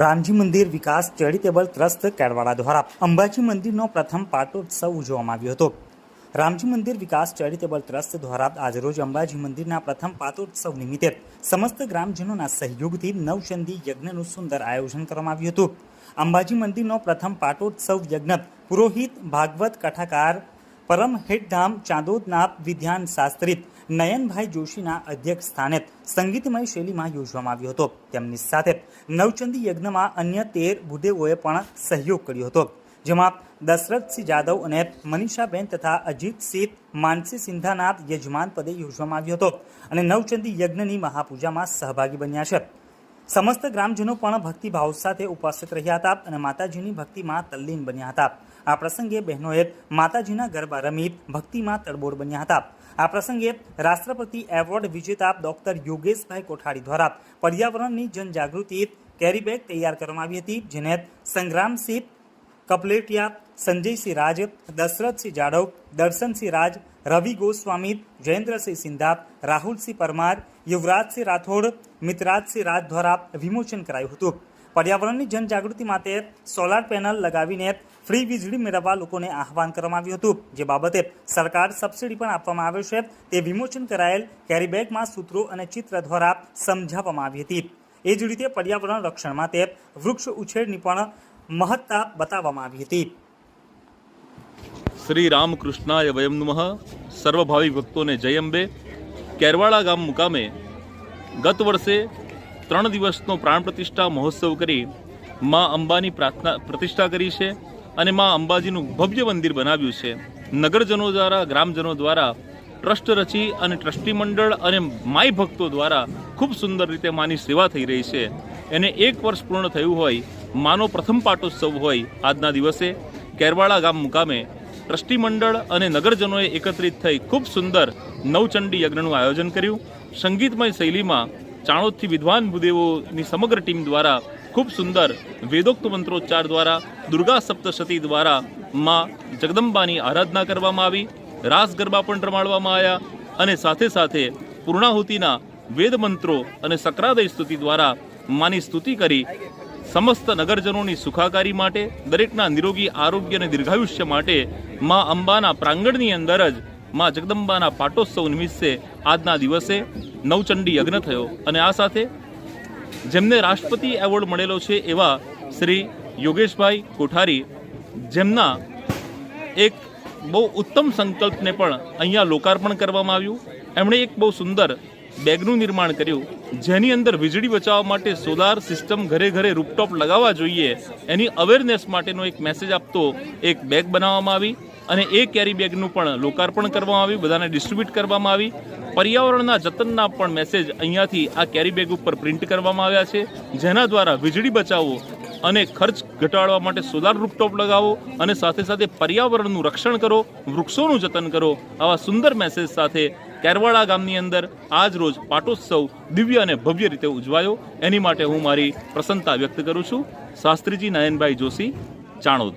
રામજી મંદિર વિકાસ charitable trust કેળવાડા દ્વારા અંબાજી મંદિરનો પ્રથમ પાટોત્સવ ઉજવવામાં આવ્યો હતો. રામજી મંદિર વિકાસ ચેરિટેબલ ટ્રસ્ટ દ્વારા આજરોજ અંબાજી મંદિરના પ્રથમ પાટોત્સવ નિમિત્તે સમસ્ત ગ્રામજનોના સહયોગથી નવચંદી યજ્ઞનું સુંદર આયોજન કરવામાં આવ્યું હતું. અંબાજી મંદિરનો પ્રથમ પાટોત્સવ યજ્ઞ પુરોહિત ભાગવત કથાકાર પરમ હેડધામ ચાંદોદના વિદ્યાન શાસ્ત્રીત નયનભાઈ જોશીના અધ્યક્ષ સ્થાને સંગીતમય શૈલીમાં યોજવામાં આવ્યો હતો. તેમની સાથે નવચંદી યજ્ઞમાં અન્ય તેર ભૂદેવોએ પણ સહયોગ કર્યો હતો. જેમાં દશરથસિંહ જાદવ અને મનીષાબેન તથા અજીતસિંહ માનસી સિંધાના યજમાન પદે યોજવામાં આવ્યો હતો અને નવચંદી યજ્ઞની મહાપૂજામાં સહભાગી બન્યા છે. સમસ્ત ગ્રામજનો પણ ભક્તિભાવ સાથે ઉપસ્થિત રહ્યા હતા અને માતાજીની ભક્તિમાં તલ્લીન બન્યા હતા. આ પ્રસંગે બહેનોએ માતાજીના ગરબા રમી ભક્તિમાં તડબોળ બન્યા હતા. આ પ્રસંગે રાષ્ટ્રપતિ એવોર્ડ વિજેતા ડોક્ટર યોગેશભાઈ કોઠારી દ્વારા પર્યાવરણની જનજાગૃતિ કેરીબેગ તૈયાર કરવામાં આવી હતી, જેને સંગ્રામસિંહ કપલેટિયા, સંજયસિંહ રાજ, દશરથસિંહ જાડવ, દર્શનસિંહ રાજ, રવિ ગોસ્વામી, જયેન્દ્રસિંહ સિંધા, રાહુલસિંહ પરમાર, યુવરાજસિંહ રાઠોડ, મિતરાજસિંહ રાજ દ્વારા વિમોચન કરાયું હતું. પર્યાવરણની જનજાગૃતિ માટે સોલાર પેનલ લગાવીને ફ્રી વીજળી મેળવવા લોકોને આહવાન કરવામાં આવ્યું હતું. જે બાબતે સરકાર સબસિડી પણ આપવામાં આવે છે. તે વિમોચન કરાયેલ કેરીબેગમાં સૂત્રો અને ચિત્ર દ્વારા સમજાવવામાં આવી હતી. એ જ રીતે પર્યાવરણ રક્ષણ માટે વૃક્ષ ઉછેરની પણ મહત્તા બતાવવામાં આવી હતી. શ્રી રામકૃષ્ણાય વયમ નમઃ. સર્વભાવી ભક્તોને જય અંબે. કેરવાડા ગામ મુકામે ગત વર્ષે ત્રણ દિવસનો પ્રાણ પ્રતિષ્ઠા મહોત્સવ કરી મા અંબાની પ્રાર્થના પ્રતિષ્ઠા કરી છે અને મા અંબાજીનું ભવ્ય મંદિર બનાવ્યું છે. નગરજનો દ્વારા, ગ્રામજનો દ્વારા, ટ્રસ્ટ રચી અને ટ્રસ્ટી મંડળ અને માય ભક્તો દ્વારા ખૂબ સુંદર રીતે માની સેવા થઈ રહી છે. એને એક વર્ષ પૂર્ણ થયું હોય, માનો પ્રથમ પાટોત્સવ હોય આજના દિવસે, કેરવાળા ગામ મુકામે ટ્રસ્ટી મંડળ અને નગરજનોએ એકત્રિત થઈ ખૂબ સુંદર નવચંડી યજ્ઞનું આયોજન કર્યું. સંગીતમય શૈલીમાં ચાણોદથી વિદ્વાન ભૂદેવોની સમગ્ર ટીમ દ્વારા ખૂબ સુંદર વેદોક્ત મંત્રોચ્ચાર દ્વારા દુર્ગા સપ્તશતી દ્વારા માં જગદંબાની આરાધના કરવામાં આવી, રાસ ગરબા પણ રમાડવામાં આવ્યા અને સાથે સાથે પૂર્ણાહુતિના વેદ મંત્રો અને સક્રાદય સ્તુતિ દ્વારા માની સ્તુતિ કરી સમસ્ત નગરજનોની સુખાકારી માટે, દરેકના નિરોગી આરોગ્ય અને દીર્ઘાયુષ્ય માટે મા અંબાના પ્રાંગણની અંદર જ મા જગદંબાના પાટોત્સવ નિમિત્તે આજના દિવસે નવચંડી યજ્ઞ થયો અને આ સાથે જેમને રાષ્ટ્રપતિ એવોર્ડ મળેલો છે એવા શ્રી યોગેશભાઈ કોઠારી, જેમના એક બહુ ઉત્તમ સંકલ્પને પણ અહીંયા લોકાર્પણ કરવામાં આવ્યું. એમણે એક બહુ સુંદર બેગનું નિર્માણ કર્યું. જેની અંદર વીજળી બચાવવા માટે સોલાર સિસ્ટમ ઘરે ઘરે રૂપટોપ લગાવવા જોઈએ એની અવેરનેસ માટેનો એક મેસેજ આપતો એક બેગ બનાવવામાં આવી અને એ કેરી બેગનું પણ લોકાર્પણ કરવામાં આવ્યું, બધાને ડિસ્ટ્રીબ્યુટ કરવામાં આવી. પર્યાવરણના જતનના પણ મેસેજ અહીંયાથી આ કેરી બેગ ઉપર પ્રિન્ટ કરવામાં આવ્યા છે, જેના દ્વારા વીજળી બચાવો અને ખર્ચ ઘટાડવા માટે સોલાર રૂપટોપ લગાવો અને સાથે સાથે પર્યાવરણનું રક્ષણ કરો, વૃક્ષોનું જતન કરો, આવા સુંદર મેસેજ સાથે કેરવાડા ગામની અંદર આજ રોજ પાટોત્સવ દિવ્ય અને ભવ્ય રીતે ઉજવાયો. એની માટે હું મારી પ્રસન્નતા વ્યક્ત કરું છું. શાસ્ત્રીજી નયનભાઈ જોશી, ચાણોદ.